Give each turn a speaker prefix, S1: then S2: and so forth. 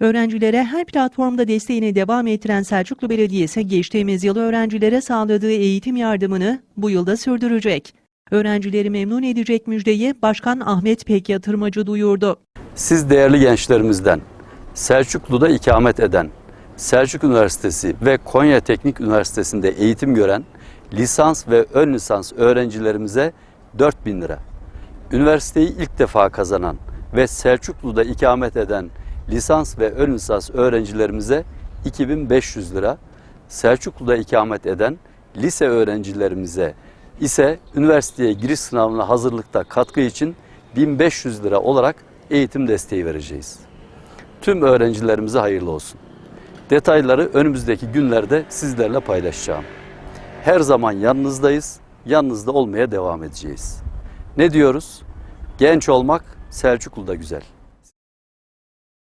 S1: Öğrencilere her platformda desteğini devam ettiren Selçuklu Belediyesi geçtiğimiz yıl öğrencilere sağladığı eğitim yardımını bu yılda sürdürecek. Öğrencileri memnun edecek müjdeyi Başkan Ahmet Pek Yatırmacı duyurdu.
S2: Siz değerli gençlerimizden Selçuklu'da ikamet eden, Selçuk Üniversitesi ve Konya Teknik Üniversitesi'nde eğitim gören lisans ve ön lisans öğrencilerimize 4000 lira. Üniversiteyi ilk defa kazanan ve Selçuklu'da ikamet eden lisans ve ön lisans öğrencilerimize 2500 lira. Selçuklu'da ikamet eden lise öğrencilerimize ise üniversiteye giriş sınavına hazırlıkta katkı için 1500 lira olarak eğitim desteği vereceğiz. Tüm öğrencilerimize hayırlı olsun. Detayları önümüzdeki günlerde sizlerle paylaşacağım. Her zaman yanınızdayız, yanınızda olmaya devam edeceğiz. Ne diyoruz? Genç olmak Selçuklu'da güzel.